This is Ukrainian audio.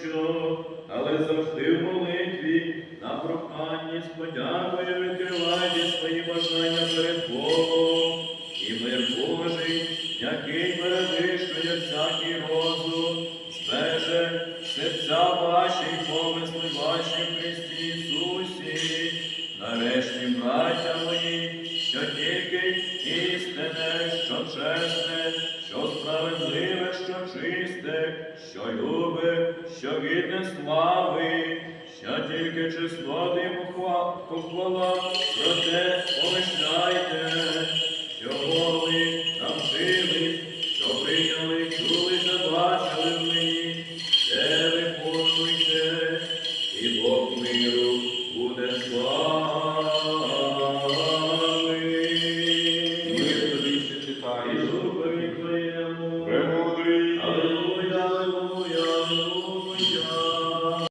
що, але завжди в молитві, на проханні з подякою відкривайте свої бажання перед Богом. І мир Божий, який перевищує всякий розум, збеже серця ваші помисли ваші в Христі Ісусі, нарешті, браття мої, що тільки істине, що чесне, що справедливе, що чинне, що любе, що гідне слави, що тільки чесноти і похвала.